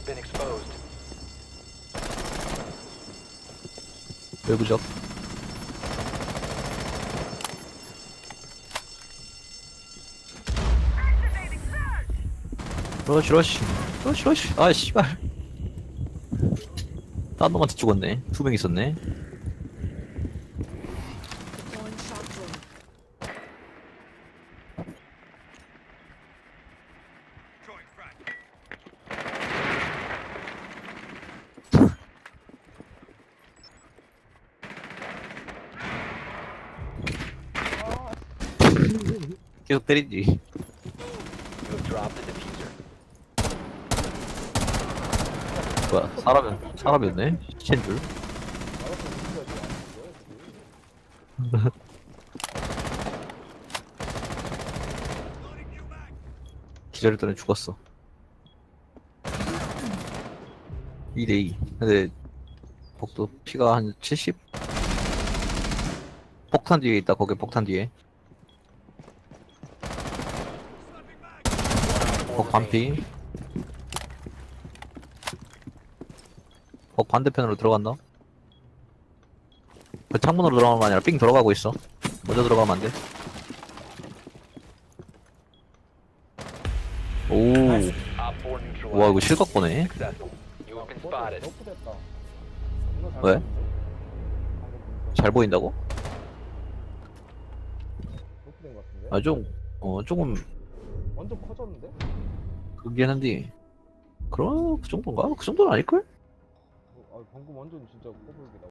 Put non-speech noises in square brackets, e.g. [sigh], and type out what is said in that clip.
you've been exposed. 외부적. 러쉬 러쉬 러쉬 러쉬 아 씨발. 딴 놈한테 죽었네. 두 명 있었네. 계속 때리지. dropped the. 뭐야 사람이 사람이었네? 시체인 줄? [laughs] 기다렸더니 죽었어. 2대2 근데 복도 피가 한 70? 폭탄 뒤에 있다 거기 폭탄 뒤에 복 반피 복 반대편으로 들어간다 그 창문으로 들어가는 거 아니라 삥 들어가고 있어 먼저 들어가면 안돼 오 Op 4 neutralized. 와 이거 실각 보네. 왜? 잘 보인다고? 아 좀 어 조금 완전 커졌는데? 그긴 한데 그럼 그 정도인가? 그 정도는 아닐걸? 어, 아, 방금 완전 진짜 커 보이게 나.